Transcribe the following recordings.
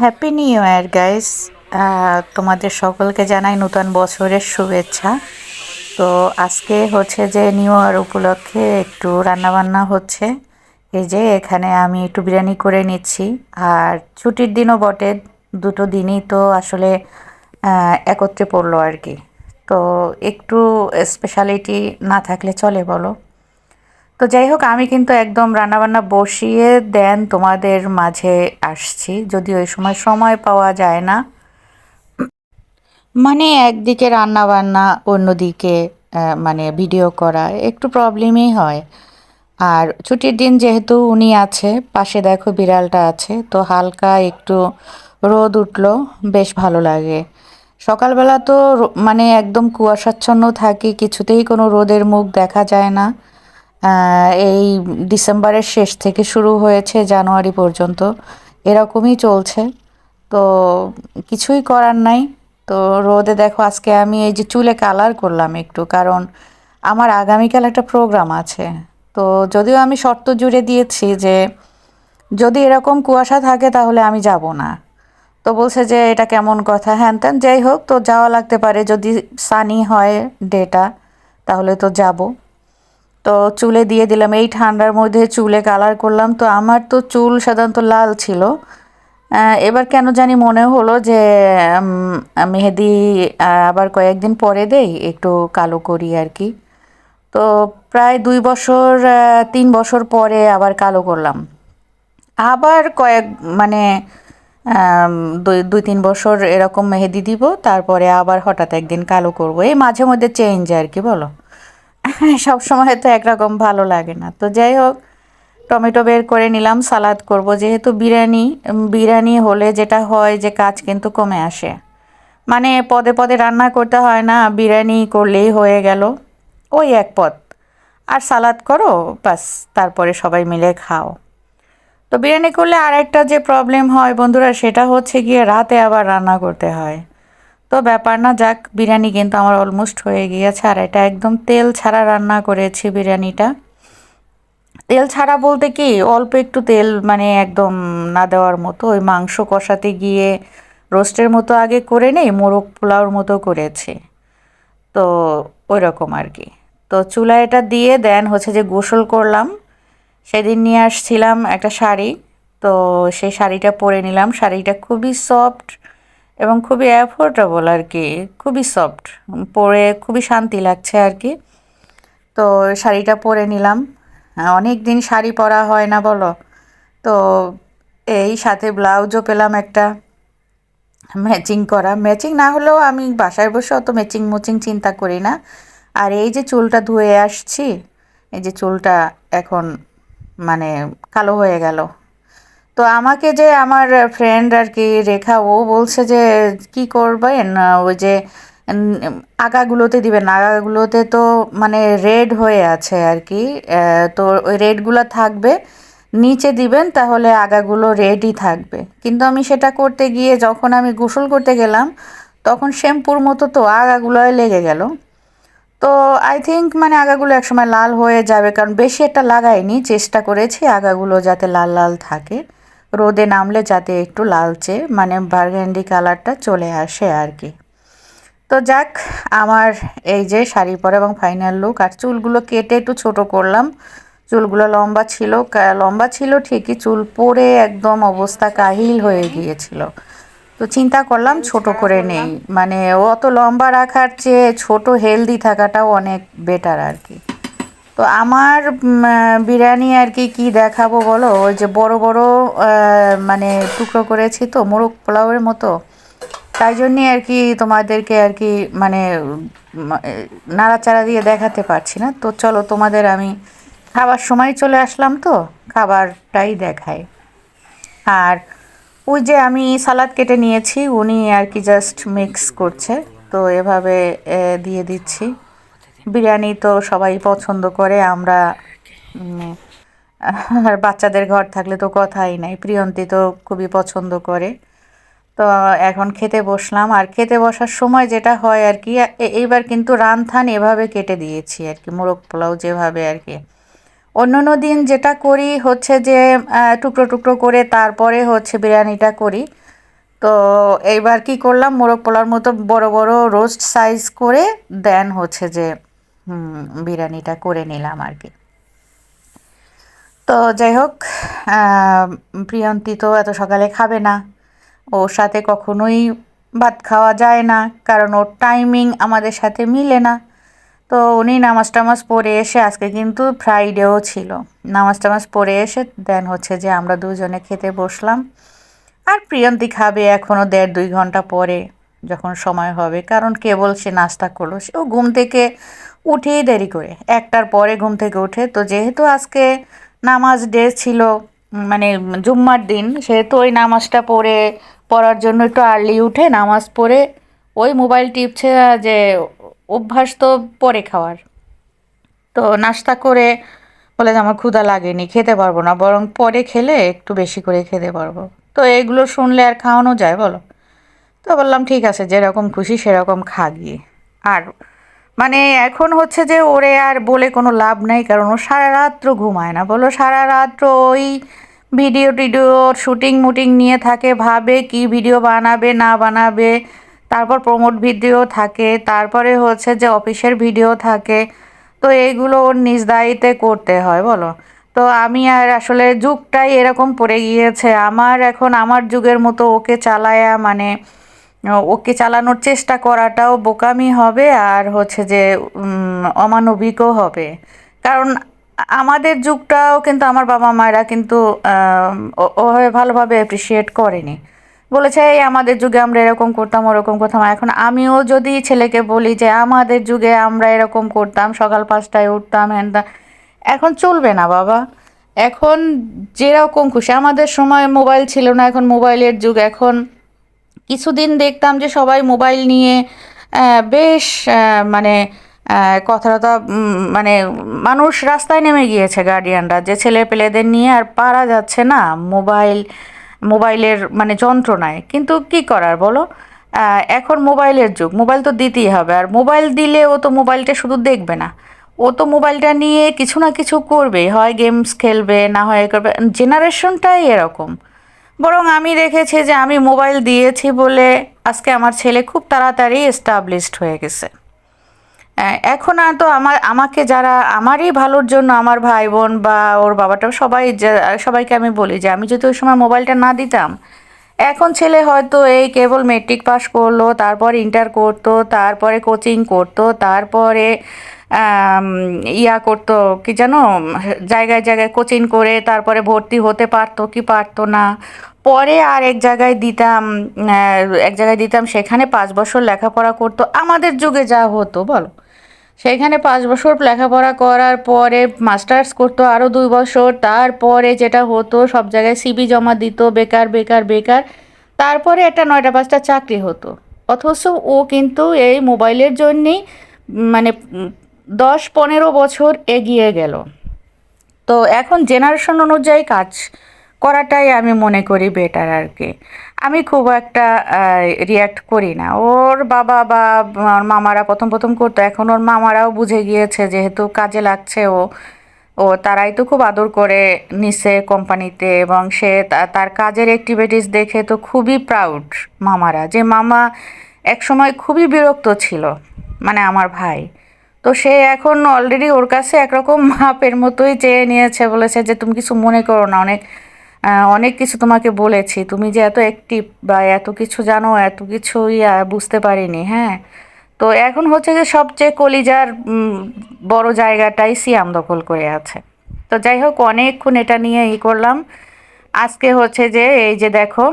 Happy new year guys তোমাদের সকলকে জানাই নতুন বছরের শুভেচ্ছা। তো আজকে হচ্ছে যে নিউ ইয়ার উপলক্ষে একটু রান্নাবান্না হচ্ছে। এই যে এখানে আমি একটু বিরিয়ানি করে নিচ্ছি। আর ছুটির দিনও বটে, দুটো দিনই তো আসলে একত্রে পড়ল আর কি। তো একটু স্পেশালিটি না থাকলে চলে বলো। তো যাই হোক আমি কিন্তু একদম রান্নাবান্না বসিয়ে দেন, তোমাদের মাঝে আসছি। যদি ওই সময় সময় পাওয়া যায় না। মানে একদিকে রান্নাবান্না, অন্যদিকে মানে ভিডিও করা, একটু প্রবলেমই হয়। আর ছুটির দিন যেহেতু উনি আছে, পাশে দেখো বিড়ালটা আছে, তো হালকা একটু রোদ উঠল, বেশ ভালো লাগে। সকালবেলা তো মানে একদম কুয়াশাচ্ছন্ন থাকি, কিছুতেই কোনো রোদের মুখ দেখা যায় না। এই ডিসেম্বরের শেষ থেকে শুরু হয়েছে জানুয়ারি পর্যন্ত। এরকমই চলছে। তো কিছুই করার নাই। তো রোদে দেখো, আজকে আমি এই যে চুলে কালার করলাম একটু, কারণ আমার আগামীকাল একটা প্রোগ্রাম আছে। তো যদিও আমি শর্ত জুড়ে দিয়েছি যে যদি এরকম কুয়াশা থাকে তাহলে আমি যাব না। তো বলছে যে এটা কেমন কথা? হ্যান ত্যান, যাই হোক, তো যাওয়া লাগতে পারে। যদি সানি হয় ডেটা, তাহলে তো যাব। তো চুলে দিয়ে দিলাম। এই ঠান্ডার মধ্যে চুলে কালার করলাম। তো আমার তো চুল সাধারণত লাল ছিল। এবার কেন জানি মনে হলো যে মেহেদি আবার কয়েকদিন পরে দেই, একটু কালো করি আর কি। তো প্রায় দুই বছর তিন বছর পরে আবার কালো করলাম। আবার কয়েক মানে দুই দুই, তিন বছর এরকম মেহেদি দিব, তারপরে আবার হঠাৎ একদিন কালো করব। এই মাঝে মধ্যে চেঞ্জ আর কি, বলো? সব সময় তো একরকম ভালো লাগে না। তো যাই হোক, টমেটো বের করে নিলাম, সালাদ করব। যেহেতু বিরিয়ানি বিরিয়ানি হলে যেটা হয় যে কাজ কিন্তু কমে আসে। মানে পদে পদে রান্না করতে হয় না, বিরিয়ানি করলেই হয়ে গেল। ওই এক পদ। আর সালাদ করো, বাস, তারপরে সবাই মিলে খাও। তো বিরিয়ানি করলে আর একটা যে প্রবলেম হয় বন্ধুরা, সেটা হচ্ছে গিয়ে রাতে আবার রান্না করতে হয়। তো ব্যাপার না, যাক, বিরিয়ানি কিন্তু আমার অলমোস্ট হয়ে গিয়েছে, আর এটা একদম তেল ছাড়া রান্না করেছি বিরিয়ানিটা। তেল ছাড়া বলতে কি, অল্প একটু তেল মানে একদম না দেওয়ার মতো, ওই মাংস কষাতে গিয়ে রোস্টের মতো আগে করে নেই, মোরগ পোলাওর মতো করেছি। তো ওই রকম আর কি। তো চুলা এটা দিয়ে দেন হচ্ছে যে গোসল করলাম, সেদিন নিয়ে আসছিলাম একটা শাড়ি, তো সেই শাড়িটা পরে নিলাম, শাড়িটা খুবই সফট এবং খুবই অ্যাফোর্ডেবল আর কি, খুবই সফট পরে খুবই শান্তি লাগছে আর কি। তো শাড়িটা পরে নিলাম। অনেক দিন শাড়ি পরা হয় না বলো। তো এই সাথে ব্লাউজও পেলাম একটা। ম্যাচিং করা। ম্যাচিং না হলেও আমি বাসায় বসে অত ম্যাচিং মুচিং চিন্তা করি না। আর এই যে চুলটা ধুয়ে আসছি, এই যে চুলটা এখন মানে কালো হয়ে গেল। তো আমাকে যে আমার ফ্রেন্ড আর কি রেখা, ও বলছে যে, কি করবেন? ওই যে আগাগুলোতে দিবেন। আগাগুলোতে তো মানে রেড হয়ে আছে আর কি তো ওই রেডগুলো থাকবে। নিচে দিবেন, তাহলে আগাগুলো রেডই থাকবে। কিন্তু আমি সেটা করতে গিয়ে যখন আমি গোসল করতে গেলাম, তখন শ্যাম্পুর মতো তো আগাগুলোয় লেগে গেল। তো আই থিঙ্ক মানে আগাগুলো একসময় লাল হয়ে যাবে, কারণ বেশি একটা লাগাইনি, চেষ্টা করেছি আগাগুলো যাতে লাল লাল থাকে। রোদে নামলে যাতে একটু লালচে মানে বার্গেন্ডি কালারটা চলে আসে আর কি তো যাক আমার এই যে শাড়ি পরা এবং ফাইনাল লুক আর চুলগুলো কেটে একটু ছোট করলাম। চুলগুলো লম্বা ছিল লম্বা ছিল ঠিকই চুল পরে একদম অবস্থা কাহিল হয়ে গিয়েছিল। তো চিন্তা করলাম ছোট করে নেই মানে অত লম্বা রাখার চেয়ে ছোট হেলদি থাকাটাও অনেক বেটার আর কি তো আমার বিরিয়ানি আর কি কি দেখাবো বলো? ওই যে বড় বড় মানে টুকরো করেছি তো, মোরগ পোলাওয়ের মতো। তাই জন্যে আর কি তোমাদেরকে আর কি মানে নাড়াচাড়া দিয়ে দেখাতে পারছি না। তো চলো তোমাদের আমি খাবার সময় চলে আসলাম তো, খাবারটাই দেখাই। আর ওই যে আমি সালাদ কেটে নিয়েছি, উনি আর কি জাস্ট মিক্স করছে। তো এভাবে দিয়ে দিচ্ছি। বিরিয়ানি তো সবাই পছন্দ করে, আমরা আর বাচ্চাদের ঘর থাকলে তো কথাই নাই। প্রিয়ন্তী তো খুবই পছন্দ করে। তো এখন খেতে বসলাম, আর খেতে বসার সময় যেটা হয় আর কি এইবার কিন্তু রানথান এভাবে কেটে দিয়েছি আর কি, মোরগ পোলাও যেভাবে আর কি। অন্যান্য দিন যেটা করি হচ্ছে যে টুকরো টুকরো করে তারপরে হচ্ছে বিরিয়ানিটা করি। তো এইবার কি করলাম, মোরগ পোলার মতো বড় বড় রোস্ট সাইজ করে দেন হচ্ছে যে বিরিয়ানিটা করে নিলাম আর কি। তো যাই হোক প্রিয়ন্তী তো এত সকালে খাবে না। ওর সাথে কখনোই ভাত খাওয়া যায় না, কারণ ওর টাইমিং আমাদের সাথে মিলে না। তো উনি নামাজ টামাজ পড়ে এসে, আজকে কিন্তু ফ্রাইডেও ছিল। নামাজ টামাজ পড়ে এসে দেন হচ্ছে যে আমরা দুজনে খেতে বসলাম। আর প্রিয়ন্তী খাবে এখনও দেড় দুই ঘণ্টা পরে, যখন সময় হবে। কারণ কেবল সে নাস্তা করল, সেও ঘুম থেকে উঠেই দেরি করে। একটার পরে ঘুম থেকে উঠে তো যেহেতু আজকে নামাজ ডে ছিল মানে জুম্মার দিন, সেহেতু ওই নামাজটা পড়ে, পড়ার জন্য একটু আর্লি উঠে নামাজ পড়ে, ওই মোবাইল টিপছে যে অভ্যাস তো পরে খাওয়ার। তো নাস্তা করে বলে যে, আমার ক্ষুধা লাগেনি, খেতে পারব না, বরং পরে খেলে একটু বেশি করে খেতে পারব। তো এগুলো শুনলে আর খাওয়ানো যায় বলো? তো বললাম, ঠিক আছে, যেরকম খুশি সেরকম খা গিয়ে। আর মানে এখন হচ্ছে যে ওরে আর বলে কোনো লাভ নাই, কারণ ও সারা রাত্র ঘুমায় না। বলো সারা রাত্র ওই ভিডিও টিডিও শুটিং মুটিং নিয়ে থাকে, ভাবে কি ভিডিও বানাবে, না বানাবে, তারপর প্রমোট ভিডিও থাকে, তারপরে হচ্ছে যে অফিসের ভিডিও থাকে, তো এইগুলো ওর নিজ দায়িত্বে করতে হয়, বলো। তো আমি আর আসলে যুগটাই এরকম পড়ে গিয়েছে, আমার এখন আমার যুগের মতো ওকে চালায়া মানে ওকে চালানোর চেষ্টা করাটাও বোকামি হবে আর হচ্ছে যে অমানবিকও হবে। কারণ আমাদের যুগটাও কিন্তু আমার বাবা মায়েরা কিন্তু ওভাবে ভালোভাবে অ্যাপ্রিসিয়েট করেনি। বলেছে, এই আমাদের যুগে আমরা এরকম করতাম, ওরকম করতাম। এখন আমিও যদি ছেলেকে বলি যে, আমাদের যুগে আমরা এরকম করতাম, সকাল পাঁচটায় উঠতাম হ্যান এখন চলবে না বাবা। এখন যেরকম খুশি, আমাদের সময় মোবাইল ছিল না, এখন মোবাইলের যুগ, এখন কিছুদিন দেখতাম যে সবাই মোবাইল নিয়ে বেশ মানে কথাটা মানে মানুষ রাস্তায় নেমে গিয়েছে গার্ডিয়ানরা যে ছেলে পেলেদের নিয়ে আর পারা যাচ্ছে না মোবাইল, মোবাইলের মানে যন্ত্রণায়। কিন্তু কি করার বলো? এখন মোবাইলের যুগ, মোবাইল তো দিতেই হবে। আর মোবাইল দিলে ও তো মোবাইলটা শুধু দেখবে না। ও তো মোবাইলটা নিয়ে কিছু না কিছু করবে হয় গেমস খেলবে, না হয় করবে। জেনারেশনটাই এরকম। বরং আমি দেখেছি যে আমি মোবাইল দিয়েছি বলে আজকে আমার ছেলে খুব তাড়াতাড়ি এস্টাবলিশড হয়ে গেছে। আহ, এখন আর তো আমার আমাকে যারা আমারই ভালোর জন্য আমার ভাই বোন বা ওর বাবাটা সবাই সবাইকে আমি বলি যে আমি যদি ওই সময় মোবাইলটা না দিতাম এখন ছেলে হয়তো এই কেবল মেট্রিক পাস করল তারপর ইন্টার করতো তারপরে কোচিং করতো তারপরে ইয়া করতো, কি জানো, জায়গায় জায়গায় কোচিং করে তারপরে ভর্তি হতে পারতো কি পারতো না। পরে আর এক জায়গায় দিতাম এক জায়গায় দিতাম, সেখানে পাঁচ বছর লেখাপড়া করতো। আমাদের যুগে যা হতো, বলো। সেইখানে পাঁচ বছর লেখাপড়া করার পরে মাস্টার্স করতো আরও দুই বছর, তারপরে যেটা হতো, সব জায়গায় সিবি জমা দিত, বেকার বেকার বেকার। তারপরে একটা নয়টা, পাঁচটা চাকরি হতো। অথচ ও কিন্তু এই মোবাইলের জন্যেই মানে দশ পনেরো বছর এগিয়ে গেল। তো এখন জেনারেশন অনুযায়ী কাজ করাটাই আমি মনে করি বেটার আর কি আমি খুব একটা রিয়াক্ট করি না। ওর বাবা বা ওর মামারা প্রথম প্রথম করতো, এখন ওর মামারাও বুঝে গিয়েছে যেহেতু কাজে লাগছে ও ও তারাই তো খুব আদর করে নিছে কোম্পানিতে এবং সে তার কাজের অ্যাক্টিভিটিস দেখে তো খুবই প্রাউড মামারা। যে মামা একসময় খুবই বিরক্ত ছিল মানে আমার ভাই। তো সে এখন অলরেডি ওর কাছে একরকম মাপের মতোই চেয়ে নিয়েছে, বলেছে যে তুমি কিছু মনে করো না, অনেক অনেক কিছু তোমাকে বলেছি, তুমি যে এত অ্যাক্টিভ বা এত কিছু জানো, এত কিছু ইয়া বুঝতে পারিনি হ্যাঁ? তো এখন হচ্ছে যে সবচেয়ে কলিজার বড় জায়গাটাই সিয়াম দখল করে আছে। তো যাই হোক, অনেকক্ষণ এটা নিয়ে ই করলাম। আজকে হচ্ছে যে, এই যে দেখো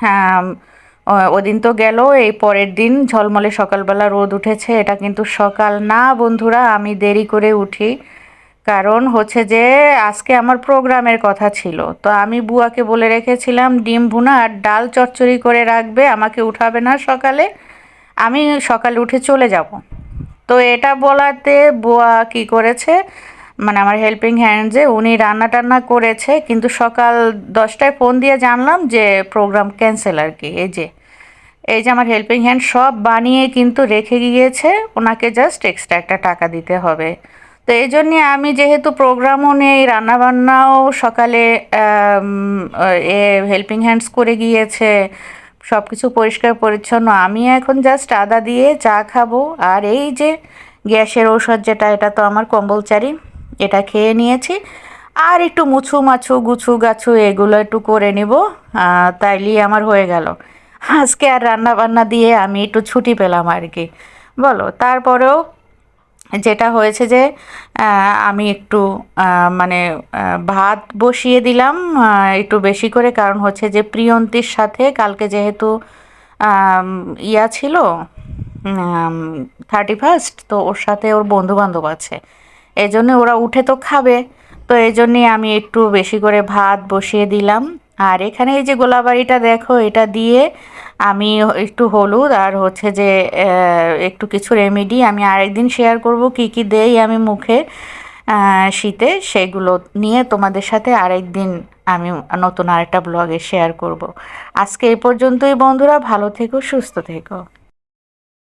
হ্যাঁ ওদিন তো গেল, এই পরের দিন ঝলমলে সকালবেলা রোদ উঠেছে, এটা কিন্তু সকাল না বন্ধুরা, আমি দেরি করে উঠি। কারণ হচ্ছে যে আজকে আমার প্রোগ্রামের কথা ছিল, তো আমি বুয়াকে বলে রেখেছিলাম, ডিম ভুনা আর ডাল চচ্চড়ি করে রাখবে, আমাকে উঠাবে না সকালে, আমি সকালে উঠে চলে যাব। তো এটা বলাতে বুয়া কি করেছে মানে আমার হেল্পিং হ্যান্ডসে উনি রান্না টান্না করেছে, কিন্তু সকাল দশটায় ফোন দিয়ে জানলাম যে প্রোগ্রাম ক্যান্সেল আর কি, এই যে। এই যে আমার হেল্পিং হ্যান্ড সব বানিয়ে কিন্তু রেখে গিয়েছে, ওনাকে জাস্ট এক্সট্রা একটা টাকা দিতে হবে। তো এই জন্যে আমি যেহেতু প্রোগ্রামও নেই, রান্নাবান্নাও সকালে এ হেল্পিং হ্যান্ডস করে গিয়েছে সব কিছু পরিষ্কার পরিচ্ছন্ন, আমি এখন জাস্ট আদা দিয়ে চা খাব। আর এই যে গ্যাসের ঔষধ যেটা, এটা তো আমার কম্বলচারি এটা খেয়ে নিয়েছি। আর একটু মুছু মাছু গুছু গাছু এগুলো একটু করে নিব তাইলেই আমার হয়ে গেল। আজকে আর রান্না বান্না দিয়ে আমি একটু ছুটি পেলাম আর কি। বলো, তারপরেও যেটা হয়েছে যে আমি একটু মানে ভাত বসিয়ে দিলাম একটু বেশি করে, কারণ হচ্ছে যে প্রিয়ন্তীর সাথে কালকে যেহেতু ইয়া ছিল থার্টি ফার্স্ট তো ওর সাথে ওর বন্ধু বান্ধব আছে। এই জন্য ওরা উঠে তো খাবে, তো এই জন্যে আমি একটু বেশি করে ভাত বসিয়ে দিলাম। আর এখানে এই যে গোলাবাড়িটা দেখো, এটা দিয়ে আমি একটু হলুদ আর হচ্ছে যে একটু কিছু রেমেডি আমি আরেকদিন শেয়ার করব কি কি দেই আমি মুখে। শীতে সেগুলো নিয়ে তোমাদের সাথে আরেকদিন আমি নতুন আরেকটা ব্লগে শেয়ার করব। আজকে এই পর্যন্তই বন্ধুরা, ভালো থেকো, সুস্থ থেকো।